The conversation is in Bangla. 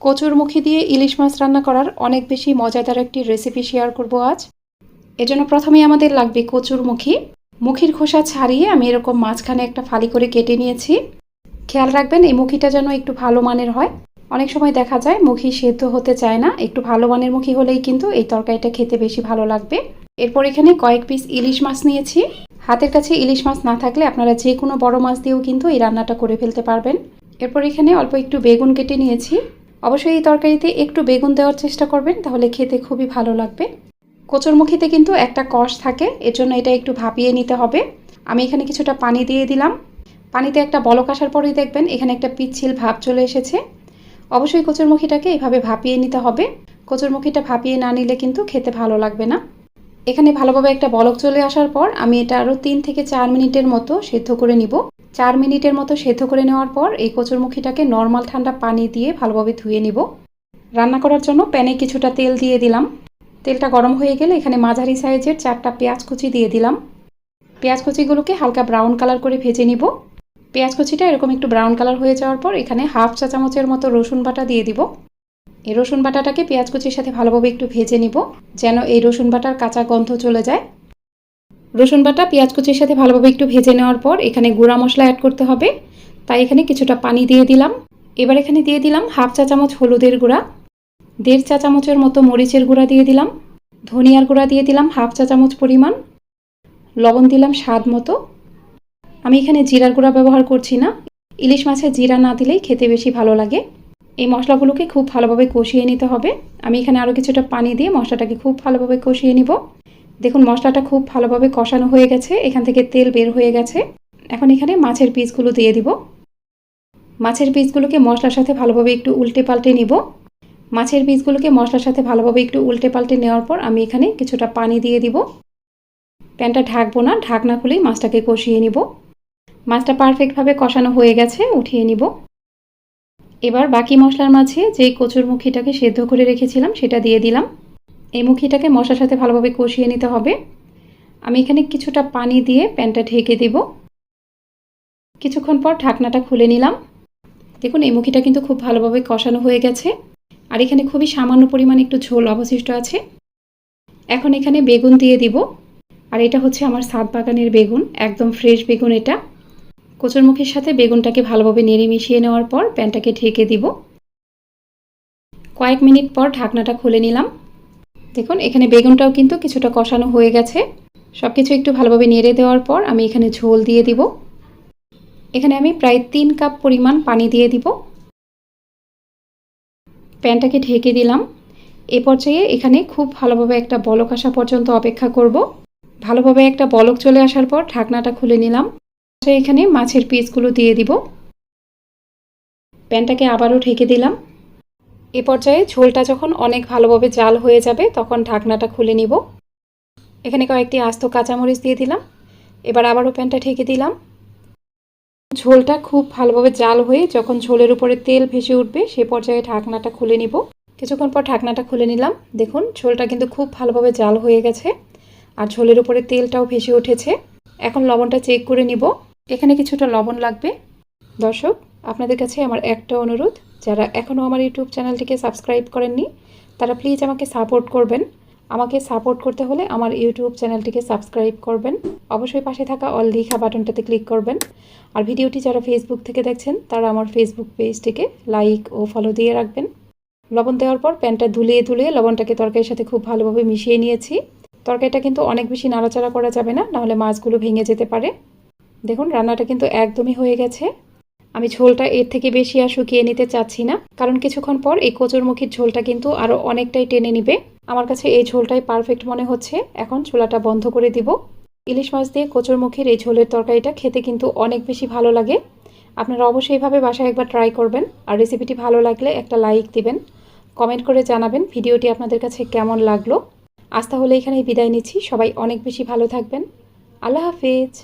কচুরমুখী দিয়ে ইলিশ মাছ রান্না করার অনেক বেশি মজাদার একটি রেসিপি শেয়ার করব আজ। এজন্য প্রথমেই আমাদের লাগবে কচুরমুখী। মুখির খোসা ছাড়িয়ে আমি এরকম মাঝখানে একটা ফালি করে কেটে নিয়েছি। খেয়াল রাখবেন, এই মুখিটা যেন একটু ভালো মানের হয়। অনেক সময় দেখা যায় মুখি সেদ্ধ হতে চায় না, একটু ভালো মানের মুখী হলেই কিন্তু এই তরকারিটা খেতে বেশি ভালো লাগবে। এরপর এখানে কয়েক পিস ইলিশ মাছ নিয়েছি। হাতের কাছে ইলিশ মাছ না থাকলে আপনারা যে কোনো বড় মাছ দিয়েও কিন্তু এই রান্নাটা করে ফেলতে পারবেন। এরপর এখানে অল্প একটু বেগুন কেটে নিয়েছি। অবশ্যই এই তরকারিতে একটু বেগুন দেওয়ার চেষ্টা করবেন, তাহলে খেতে খুবই ভালো লাগবে। কচুরমুখিতে কিন্তু একটা কষ থাকে, এর জন্য এটা একটু ভাপিয়ে নিতে হবে। আমি এখানে কিছুটা পানি দিয়ে দিলাম। পানিতে একটা বলক আসার পরেই দেখবেন এখানে একটা পিচ্ছিল ভাব চলে এসেছে। অবশ্যই কচুরমুখিটাকে এইভাবে ভাপিয়ে নিতে হবে। কচুরমুখিটা ভাপিয়ে না নিলে কিন্তু খেতে ভালো লাগবে না। এখানে ভালোভাবে একটা বলক চলে আসার পর আমি এটা আরও তিন থেকে চার মিনিটের মতো সেদ্ধ করে নিব। চার মিনিটের মতো সেদ্ধ করে নেওয়ার পর এই কচুরমুখিটাকে নর্মাল ঠান্ডা পানি দিয়ে ভালোভাবে ধুয়ে নিব। রান্না করার জন্য প্যানে কিছুটা তেল দিয়ে দিলাম। তেলটা গরম হয়ে গেলে এখানে মাঝারি সাইজের চারটা পেঁয়াজ কুচি দিয়ে দিলাম। পেঁয়াজ কুচিগুলোকে হালকা ব্রাউন কালার করে ভেজে নিব। পেঁয়াজ কুচিটা এরকম একটু ব্রাউন কালার হয়ে যাওয়ার পর এখানে হাফ চা চামচের মতো রসুন বাটা দিয়ে দিব। এই রসুন বাটাটাকে পেঁয়াজ কুচির সাথে ভালোভাবে একটু ভেজে নিব, যেন এই রসুন বাটার কাঁচা গন্ধ চলে যায়। রসুন বাটা পেঁয়াজ কুচির সাথে ভালোভাবে একটু ভেজে নেওয়ার পর এখানে গুঁড়া মশলা অ্যাড করতে হবে। তাই এখানে কিছুটা পানি দিয়ে দিলাম। এবার এখানে দিয়ে দিলাম হাফ চা চামচ হলুদের গুঁড়া, দেড় চা চামচের মতো মরিচের গুঁড়া দিয়ে দিলাম, ধনিয়ার গুঁড়া দিয়ে দিলাম হাফ চা চামচ পরিমাণ, লবণ দিলাম স্বাদ মতো। আমি এখানে জিরার গুঁড়া ব্যবহার করছি না। ইলিশ মাছে জিরা না দিলেই খেতে বেশি ভালো লাগে। এই মশলাগুলোকে খুব ভালোভাবে কষিয়ে নিতে হবে। আমি এখানে আরও কিছুটা পানি দিয়ে মশলাটাকে খুব ভালোভাবে কষিয়ে নিব। দেখুন, মশলাটা খুব ভালোভাবে কষানো হয়ে গেছে। এখান থেকে তেল বের হয়ে গেছে। এখন এখানে মাছের পিসগুলো দিয়ে দিব। মাছের পিসগুলোকে মশলার সাথে ভালোভাবে একটু উল্টে পাল্টে নিব। মাছের পিসগুলোকে মশলার সাথে ভালোভাবে একটু উল্টে পাল্টে নেওয়ার পর আমি এখানে কিছুটা পানি দিয়ে দিব। প্যানটা ঢাকবো না, ঢাকনা খুলেই মাছটাকে কষিয়ে নিব। মাছটা পারফেক্টভাবে কষানো হয়ে গেছে, উঠিয়ে নিব। এবার বাকি মশলার মাঝে যেই কচুর মুখিটাকে সেদ্ধ করে রেখেছিলাম, সেটা দিয়ে দিলাম। এই মুখিটাকে মশলার সাথে ভালোভাবে কষিয়ে নিতে হবে। আমি এখানে কিছুটা পানি দিয়ে প্যানটা ঢেকে দেব। কিছুক্ষণ পর ঢাকনাটা খুলে নিলাম। দেখুন, এই মুখিটা কিন্তু খুব ভালোভাবে কষানো হয়ে গেছে। আর এখানে খুবই সামান্য পরিমাণ একটু ঝোল অবশিষ্ট আছে। এখন এখানে বেগুন দিয়ে দিব। আর এটা হচ্ছে আমার সাত বাগানের বেগুন, একদম ফ্রেশ বেগুন এটা। কচুরমুখীর সাথে বেগুনটাকে ভালোভাবে নেড়ে মিশিয়ে নেওয়ার পর প্যানটাকে ঢেকে দিব। কয়েক মিনিট পর ঢাকনাটা খুলে নিলাম। দেখুন, এখানে বেগুনটাও কিন্তু কিছুটা কষানো হয়ে গেছে। সব কিছু একটু ভালোভাবে নেড়ে দেওয়ার পর আমি এখানে ঝোল দিয়ে দিব। এখানে আমি প্রায় তিন কাপ পরিমাণ পানি দিয়ে দিব। প্যানটাকে ঢেকে দিলাম। এ পর্যায়ে এখানে খুব ভালোভাবে একটা বলক আসা পর্যন্ত অপেক্ষা করব। ভালোভাবে একটা বলক চলে আসার পর ঢাকনাটা খুলে নিলাম। এখানে মাছের পিসগুলো দিয়ে দিব। প্যানটাকে আবারও ঢেকে দিলাম। এ পর্যায়ে ঝোলটা যখন অনেক ভালোভাবে জাল হয়ে যাবে, তখন ঢাকনাটা খুলে নিব। এখানে কয়েকটি আস্ত কাঁচামরিচ দিয়ে দিলাম। এবার আবারও প্যানটা ঢেকে দিলাম। ঝোলটা খুব ভালোভাবে জাল হয়ে যখন ঝোলের উপরে তেল ভেসে উঠবে, সে পর্যায়ে ঢাকনাটা খুলে নিব। কিছুক্ষণ পর ঢাকনাটা খুলে নিলাম। দেখুন, ঝোলটা কিন্তু খুব ভালোভাবে জাল হয়ে গেছে। আর ঝোলের উপরে তেলটাও ভেসে উঠেছে। এখন লবণটা চেক করে নিব। এখানে কিছুটা লবণ লাগবে। দর্শক, আপনাদের কাছে আমার একটা অনুরোধ, যারা এখনও আমার ইউটিউব চ্যানেলটিকে সাবস্ক্রাইব করেননি, তারা প্লিজ আমাকে সাপোর্ট করবেন। আমাকে সাপোর্ট করতে হলে আমার ইউটিউব চ্যানেলটিকে সাবস্ক্রাইব করবেন। অবশ্যই পাশে থাকা অল লিখা বাটনটাতে ক্লিক করবেন। আর ভিডিওটি যারা ফেসবুক থেকে দেখছেন, তারা আমার ফেসবুক পেজটিকে লাইক ও ফলো দিয়ে রাখবেন। লবণ দেওয়ার পর প্যানটা ধুলিয়ে ধুলিয়ে লবণটাকে তরকারির সাথে খুব ভালোভাবে মিশিয়ে নিয়েছি। তরকারিটা কিন্তু অনেক বেশি নাড়াচাড়া করা যাবে না, নাহলে মাছগুলো ভেঙে যেতে পারে। দেখুন, রান্নাটা কিন্তু একদমই হয়ে গেছে। আমি ঝোলটা এর থেকে বেশি আর শুকিয়ে নিতে চাচ্ছি না, কারণ কিছুক্ষণ পর এই কচুরমুখীর ঝোলটা কিন্তু আরও অনেকটাই টেনে নিবে। আমার কাছে এই ঝোলটাই পারফেক্ট মনে হচ্ছে। এখন চুলাটা বন্ধ করে দিব। ইলিশ মাছ দিয়ে কচুরমুখীর এই ঝোলের তরকারিটা খেতে কিন্তু অনেক বেশি ভালো লাগে। আপনারা অবশ্যই এইভাবে বাসায় একবার ট্রাই করবেন আর রেসিপিটি ভালো লাগলে একটা লাইক দিবেন। কমেন্ট করে জানাবেন ভিডিওটি আপনাদের কাছে কেমন লাগল। আজ তাহলে এখানেই বিদায় নিচ্ছি। সবাই অনেক বেশি ভালো থাকবেন। আল্লাহ হাফিজ।